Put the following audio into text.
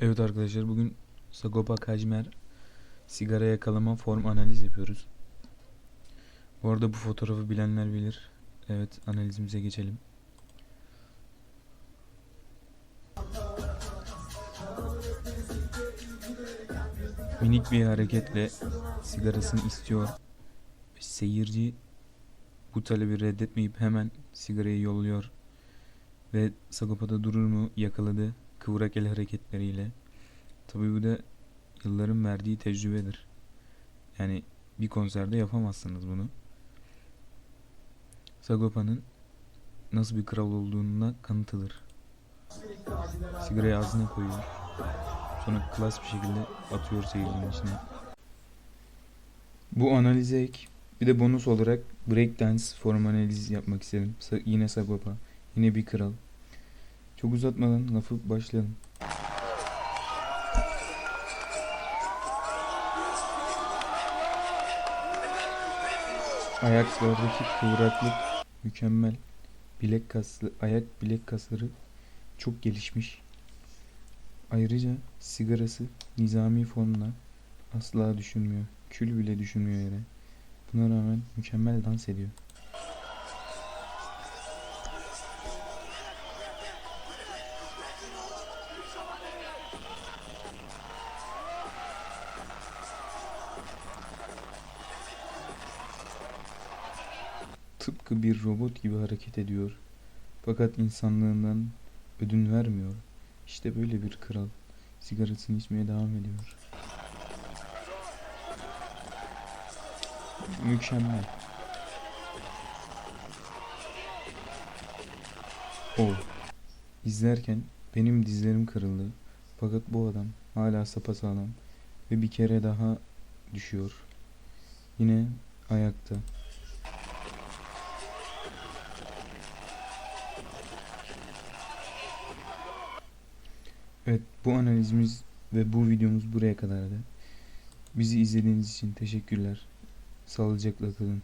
Evet arkadaşlar bugün Sagopa Kajmer sigara yakalama form analiz yapıyoruz. Bu arada bu fotoğrafı bilenler bilir. Evet analizimize geçelim. Minik bir hareketle sigarasını istiyor. Seyirci bu talebi reddetmeyip hemen sigarayı yolluyor. Ve Sagopa'da durur mu yakaladı kıvrak el hareketleriyle. Tabii bu da yılların verdiği tecrübedir. Yani bir konserde yapamazsınız bunu. Sagopa'nın nasıl bir kral olduğuna kanıtıdır. Sigarayı ağzına koyuyor. Sonra klas bir şekilde atıyor seyircinin içine. Bu analize ek bir de bonus olarak breakdance form analiz yapmak istedim. Sa- yine Sagopa. Yine bir kral. Çok uzatmadan lafı başlayalım. Ayaklardaki kıvraklık mükemmel. Bilek kaslı, ayak bilek kasları çok gelişmiş. Ayrıca sigarası nizami formla asla düşünmüyor. Kül bile düşünmüyor yere. Buna rağmen mükemmel dans ediyor. Tıpkı bir robot gibi hareket ediyor. Fakat insanlığından ödün vermiyor. İşte böyle bir kral. Sigarasını içmeye devam ediyor. Mükemmel. O. İzlerken benim dizlerim kırıldı. Fakat bu adam hala sapasağlam ve bir kere daha düşüyor. Yine ayakta. Evet bu analizimiz ve bu videomuz buraya kadardı. Bizi izlediğiniz için teşekkürler. Sağlıcakla kalın.